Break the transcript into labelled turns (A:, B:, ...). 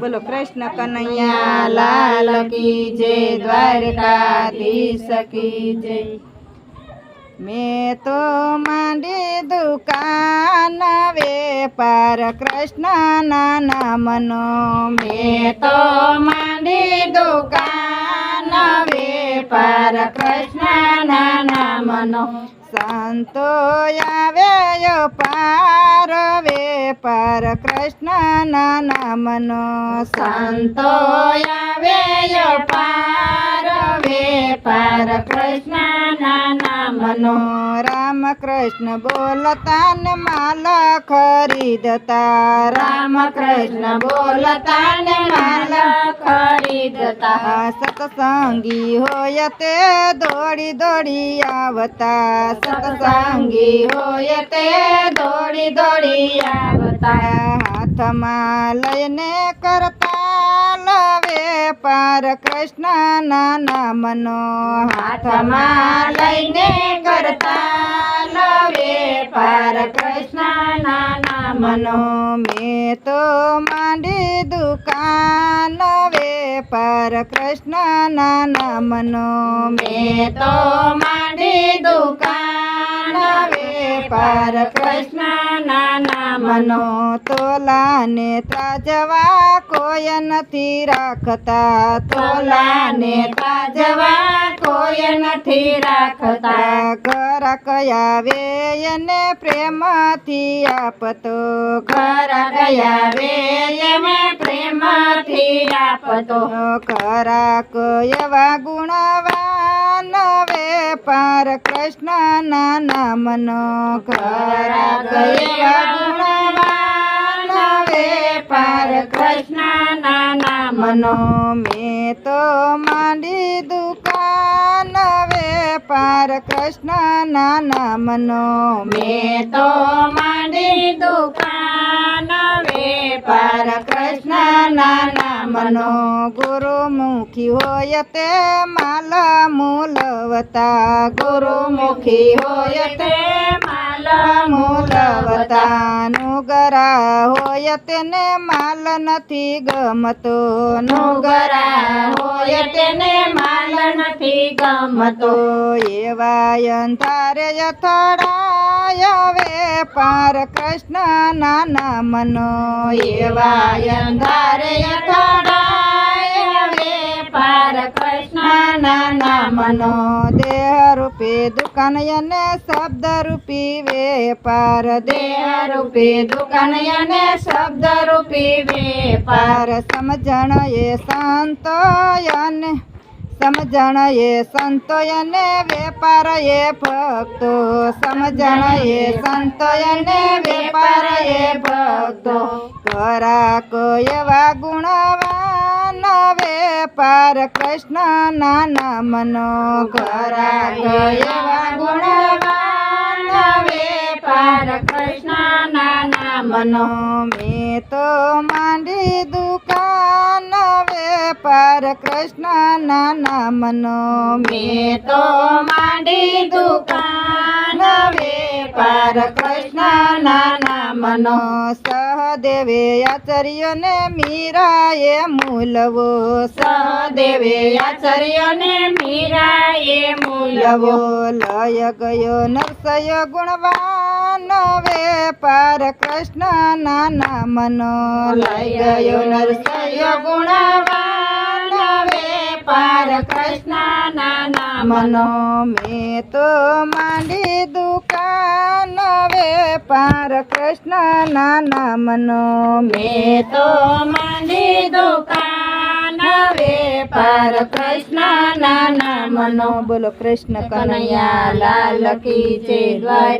A: બોલો, કૃષ્ણ કનૈયા, લાલ કી જય, દ્વારકાધીશ કી જય. મેં તો માંડી દુકાન વેપાર, કૃષ્ણના નામનો. મેં તો માંડી દુકાન વેપાર, કૃષ્ણના નામનો. સંતો આવે પાર વેપાર કૃષ્ણના નામનો. સંતો આવે પાર વેપાર કૃષ્ણના નામનો. રામ કૃષ્ણ બોલતા ને માલ ખરીદતા. રામ કૃષ્ણ બોલતા ને માલ ખરીદતા. સત્સંગી હોય તે દોડી દોડી આવતા. સતસંગી હોય તે દોડી દોડી આવતા. હાથમાં લઈને કરતા વેપાર કૃષ્ણના નામનો. હાથમાં લઈને કરતા વેપાર કૃષ્ણના નામનો. મેં તો માંડી દુકાન વેપાર કૃષ્ણના નામનો મેં તો માંડી દુકાન વેપાર કૃષ્ણના નામનો તોલાને તાજવા કોઈ નથી રાખતા. તોલાને તાજવા કોઈ નથી રાખતા. ઘર કયા વે એને પ્રેમથી આપતો. ખરા ગયા વે એને પ્રેમથી આપતો. ખરા કયવા ગુણવાન વેપાર કૃષ્ણના નામનો. ખરા કયવા ગુણવાન વેપાર કૃષ્ણના નામનો. મેં તો માંડી કૃષ્ણના નામનો મેં તો માંડી દુકાન વેપાર કૃષ્ણના નામનો ગુરુમુખી હોય તે માલ મૂલવતા ગુરુમુખી હોય તે માલ મૂલવતા નુગરા હોય તેને માલ નથી ગમતો. નુગરા હોય તેને માલ નથી ગમતો. એવા અંધારે અથડાય વેપાર કૃષ્ણના નામનો. એવા અંધારે અથડાય વેપાર કૃષ્ણના નામનો. દેહ રૂપે દુકાન અને શબ્દ રૂપી વેપાર દેહ રૂપી દુકાનયને શબ્દ રૂપી વેપાર સમજણ એ સંતો અને સમજણ એ સંતો અને વેપાર એ ભક્તો. સમજણ એ સંતો અને વેપાર એ ભક્તો કરાક એવા ગુણવાન વેપાર કૃષ્ણના નામનો કરાક એવા ગુણવાન વેપાર કૃષ્ણના નામનો મેં તો માંડી દુકાન વેપાર કૃષ્ણના નામનો મેં તો માંડી દુકાન. વેપાર નાના મનો સહદેવે આચાર્યને મીરાએ મૂલવો. સહદેવે આચાર્યને મીરાએ મૂલવો. લય ગયો નરસય ગુણવાન વે પાર કૃષ્ણ નાના મનો લય ગયો નરસય ગુણવાન વેપાર કૃષ્ણના નામનો મેં તો માંડી દુકાન વેપાર કૃષ્ણના નામનો મેં તો માંડી દુકાન વેપાર કૃષ્ણના નામનો. બોલો કૃષ્ણ કનૈયા, લાલ કી છે દ્વારકા